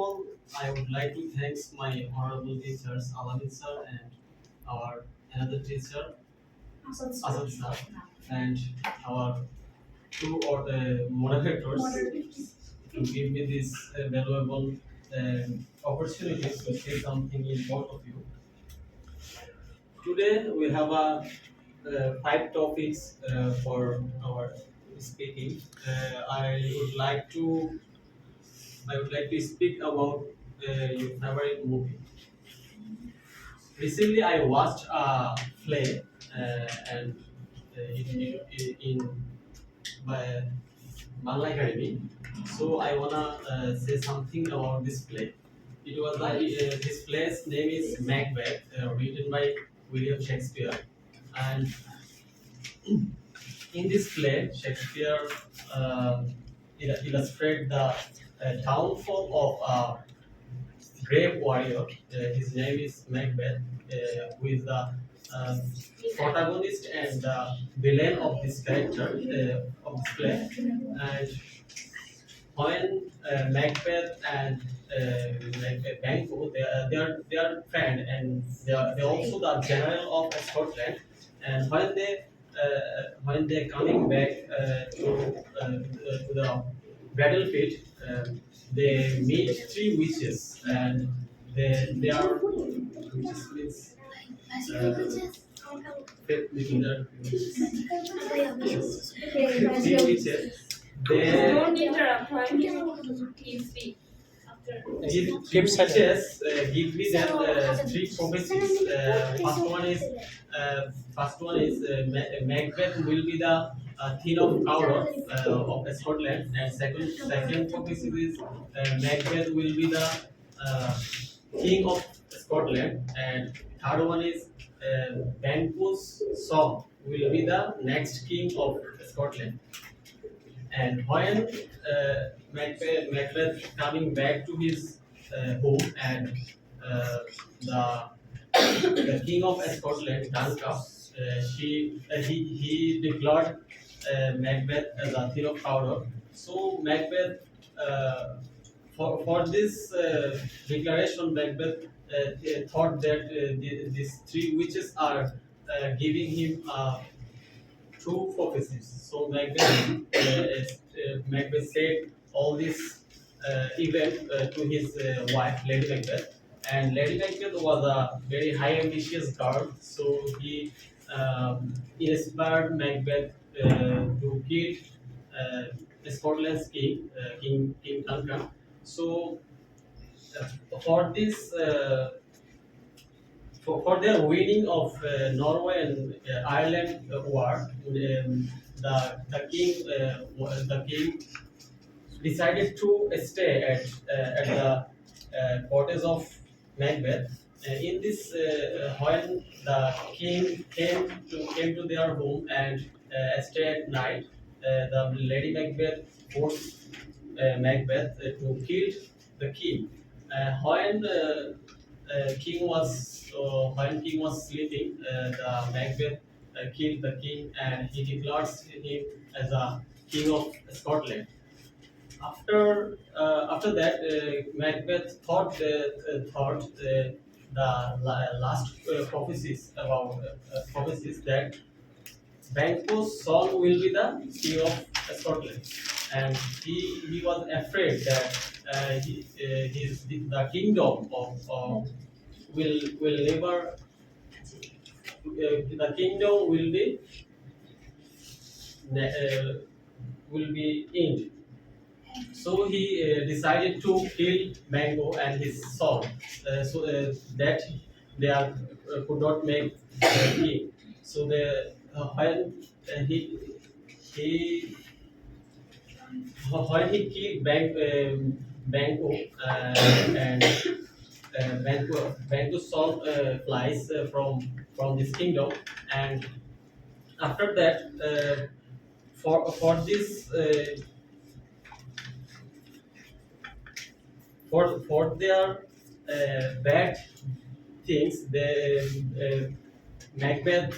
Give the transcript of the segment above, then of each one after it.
all, I would like to thank my honorable teachers, Alamin sir and our another teacher, Asad sir, and our two or uh, moderators to give me this uh, valuable um, opportunity to say something in both of you. Today we have a uh, five topics uh, for our speaking. Uh, I would like to I would like to speak about uh, your favorite movie. Recently, I watched a play uh, and uh, in, in, in by Bangla Academy. So I wanna uh, say something about this play. It was like uh, this play's name is Macbeth, uh, written by William Shakespeare, and in this play, Shakespeare uh, the uh, downfall of a brave warrior. Uh, his name is Macbeth, uh, who is the um, protagonist and the villain of this character uh, of this play. And when uh, Macbeth and uh, Banquo, they are, they are they are friend and they are they also the general of Scotland. And when they uh, when they coming back uh, to uh, to the battlefield, um, they meet three witches and they they are witches means uh, three witches. They Don't interrupt. Why please speak after? give three witches uh, give me them uh, three prophecies. Uh, first one is uh, first one is uh, Macbeth will be the uh, king of Cawdor uh, of Scotland, and second second prophecy is uh, Macbeth will be the uh, king of Scotland, and third one is uh, Banquo's song will be the next king of Scotland. And when uh, Macbeth, Macbeth coming back to his uh, home and uh, the the king of Scotland, Duncan, uh, she uh, he he declared Macbeth as a king of Cawdor. So Macbeth uh, for for this uh, declaration, Macbeth uh, th- thought that uh, the, these three witches are uh, giving him uh, true prophecies. So Macbeth, uh, uh, Macbeth said all this uh, event uh, to his uh, wife, Lady Macbeth. And Lady Macbeth was a very high ambitious girl, so he um, inspired Macbeth uh, to kill uh, Scotland's king, uh, King King Duncan. So uh, for this uh, for, for their winning of uh, Norway and uh, Ireland uh, war, um, the the king uh, the king decided to stay at uh, at the uh, of Macbeth. Uh, in this, uh, when the king came to came to their home and uh, stay at night, uh, the Lady Macbeth forced uh, Macbeth uh, to kill the king. Uh, when uh, uh, king was uh, when king was sleeping, uh, the Macbeth uh, killed the king and he declares him as a king of Scotland. After uh, after that, uh, Macbeth thought uh, uh, thought uh, the last uh, prophecies about uh, uh, prophecies that Banquo's son will be the king of Scotland, and he he was afraid that uh, he, uh, his the kingdom of, will will never uh, the kingdom will be uh, will be end. So he uh, decided to kill Mango and his son, uh, so uh, that they are, uh, could not make the king. So the uh, when uh, he he when he killed Bang, um, uh, and uh, Bango's son uh, flies uh, from from this kingdom, and after that, uh, for for this uh, for for their uh, bad things, the Macbeth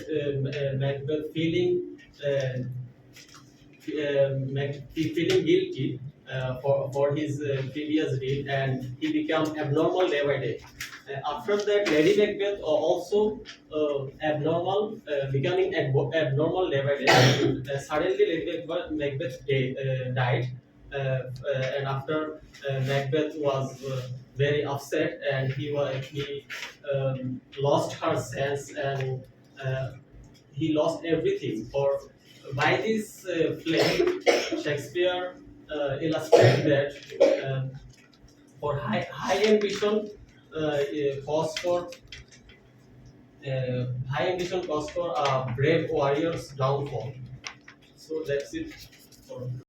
Macbeth feeling uh, uh, feeling guilty uh, for, for his uh, previous deed and he became abnormal day by day. Uh, after that, Lady Macbeth also uh, abnormal, becoming ab- abnormal day by day. Suddenly, Lady Macbeth, Macbeth died, and after uh, Macbeth was uh, very upset and he was he um, lost her sense and uh, he lost everything. For by this uh, play, Shakespeare uh, illustrated that um, for high, high ambition uh, uh, calls for uh, high ambition calls for a brave warrior's downfall. So that's it for